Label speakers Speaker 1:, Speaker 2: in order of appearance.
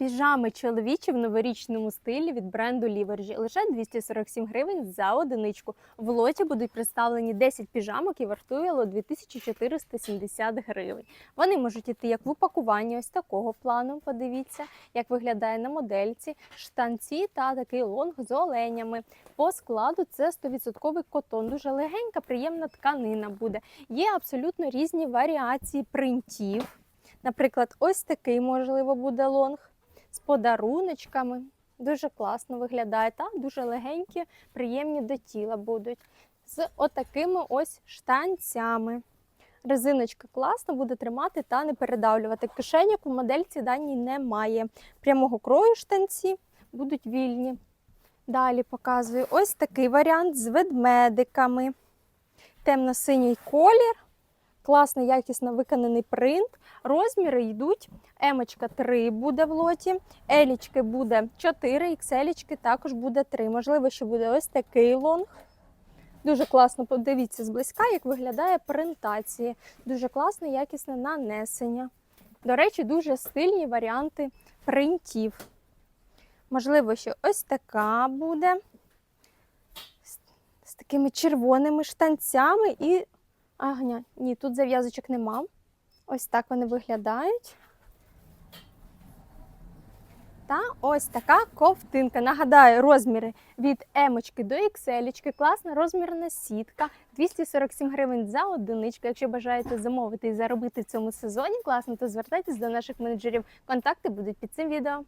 Speaker 1: Піжами чоловічі в новорічному стилі від бренду Ліверджі. Лише 247 гривень за одиничку. В лоті будуть представлені 10 піжамок і вартує 2470 гривень. Вони можуть іти як в упакуванні ось такого плану. Подивіться, як виглядає на модельці, штанці та такий лонг з оленями. По складу це 100% котон. Дуже легенька, приємна тканина буде. Є абсолютно різні варіації принтів. Наприклад, ось такий, можливо, буде лонг з подаруночками. Дуже класно виглядає, та дуже легенькі, приємні до тіла будуть. З отакими ось штанцями. Резиночка класно буде тримати та не передавлювати. Кишеньок у модельці даній немає. Прямого крою штанці будуть вільні. Далі показую ось такий варіант з ведмедиками. Темно-синій колір, класно, якісно виконаний принт. Розміри йдуть. Емочка 3 буде в лоті, елічки буде 4, ікселічки також буде 3. Можливо, що буде ось такий лонг. Дуже класно подивіться зблизька, як виглядає принтації. Дуже класне, якісне нанесення. До речі, дуже стильні варіанти принтів. Можливо, що ось така буде з такими червоними штанцями і. Ага, ні, тут зав'язочок нема. Ось так вони виглядають. Та ось така ковтинка. Нагадаю, розміри від емочки до ікселічки. Класна розмірна сітка. 247 гривень за одиничку. Якщо бажаєте замовити і заробити в цьому сезоні, класно, то звертайтесь до наших менеджерів. Контакти будуть під цим відео.